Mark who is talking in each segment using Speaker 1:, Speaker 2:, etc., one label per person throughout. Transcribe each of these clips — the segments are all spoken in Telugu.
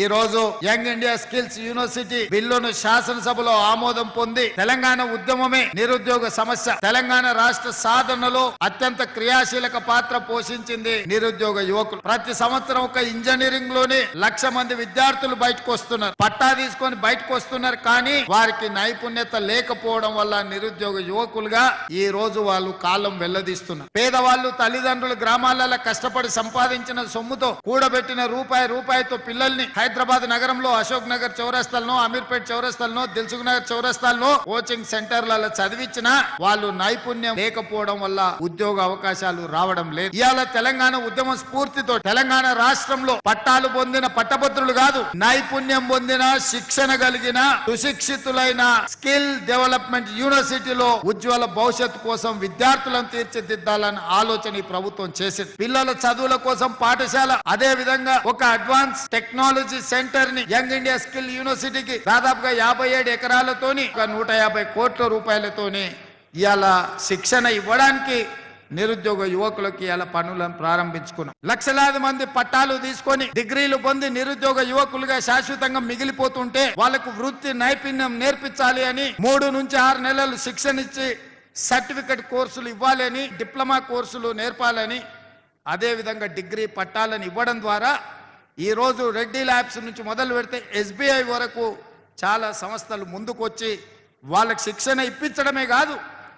Speaker 1: ఈ రోజు యంగ్ ఇండియా స్కిల్స్ యూనివర్సిటీ బిల్లును శాసనసభలో ఆమోదం పొంది తెలంగాణ ఉద్యమమే నిరుద్యోగ సమస్య. తెలంగాణ రాష్ట్ర సాధనలో అత్యంత క్రియాశీలక పాత్ర పోషించింది నిరుద్యోగ యువకులు. ప్రతి సంవత్సరం ఒక ఇంజనీరింగ్లోనే లక్ష మంది విద్యార్థులు బయటకు వస్తున్నారు. పట్టా తీసుకొని బయటకు వస్తున్నారు కానీ వారికి నైపుణ్యత లేకపోవడం వల్ల నిరుద్యోగ యువకులుగా ఈ రోజు వాళ్ళు కాలం వెల్లదీస్తున్నారు. పేదవాళ్ళు తల్లిదండ్రులు గ్రామాలలో కష్టపడి సంపాదించిన సొమ్ముతో కూడబెట్టిన రూపాయి రూపాయితో పిల్లల్ని హైదరాబాద్ నగరంలో అశోక్ నగర్ చౌరస్తాలను అమీర్పేట్ చౌరస్తాలను దిల్సుఖ్ నగర్ చౌరస్తాలను కోచింగ్ సెంటర్లలో చదివించిన వాళ్ళు నైపుణ్యం లేకపోవడం వల్ల ఉద్యోగ అవకాశాలు రావడం లేదు. ఇవాళ తెలంగాణ ఉద్యమ స్ఫూర్తితో తెలంగాణ రాష్ట్రంలో పట్టాలు పొందిన పట్టభద్రులు కాదు నైపుణ్యం పొందిన శిక్షణ కలిగిన సుశిక్షితులైన స్కిల్ డెవలప్మెంట్ యూనివర్సిటీలో ఉజ్వల భవిష్యత్తు కోసం విద్యార్థులను తీర్చిదిద్దాలని ఆలోచన ఈ ప్రభుత్వం చేసింది. పిల్లల చదువుల కోసం పాఠశాల అదే విధంగా ఒక అడ్వాన్స్ టెక్నాలజీ సెంటర్ని యంగ్ ఇండియా స్కిల్ యూనివర్సిటీకి దాదాపుగా యాభై ఏడు ఎకరాలతోని ఒక నూట యాభై కోట్ల రూపాయలతోని ఇవాళ శిక్షణ ఇవ్వడానికి నిరుద్యోగ యువకులకి ఇలా పనులను ప్రారంభించుకున్నాం. లక్షలాది మంది పట్టాలు తీసుకొని డిగ్రీలు పొంది నిరుద్యోగ యువకులుగా శాశ్వతంగా మిగిలిపోతుంటే వాళ్ళకు వృత్తి నైపుణ్యం నేర్పించాలి అని మూడు నుంచి ఆరు నెలలు శిక్షణ ఇచ్చి సర్టిఫికెట్ కోర్సులు ఇవ్వాలి అని డిప్లొమా కోర్సులు నేర్పాలని అదేవిధంగా డిగ్రీ పట్టాలను ఇవ్వడం ద్వారా ఈరోజు రెడ్డి ల్యాబ్స్ నుంచి మొదలు పెడితే ఎస్బీఐ వరకు చాలా సంస్థలు ముందుకొచ్చి వాళ్ళకి శిక్షణ ఇప్పించడమే కాదు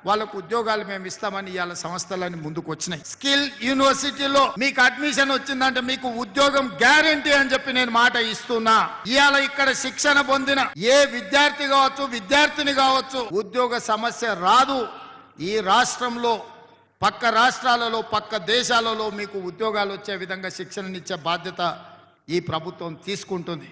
Speaker 1: వాళ్ళకు ఉద్యోగాలు మేము ఇస్తామని ఇవాళ సంస్థలని ముందుకు వచ్చినాయి స్కిల్ యూనివర్సిటీలో మీకు అడ్మిషన్ వచ్చిందంటే మీకు ఉద్యోగం గ్యారంటీ అని చెప్పి నేను మాట ఇస్తున్నా. ఇవాళ ఇక్కడ శిక్షణ పొందిన ఏ విద్యార్థి కావచ్చు విద్యార్థిని కావచ్చు ఉద్యోగ సమస్య రాదు. ఈ రాష్ట్రంలో పక్క రాష్ట్రాలలో పక్క దేశాలలో మీకు ఉద్యోగాలు వచ్చే విధంగా శిక్షణనిచ్చే బాధ్యత ఈ ప్రభుత్వం తీసుకుంటుంది.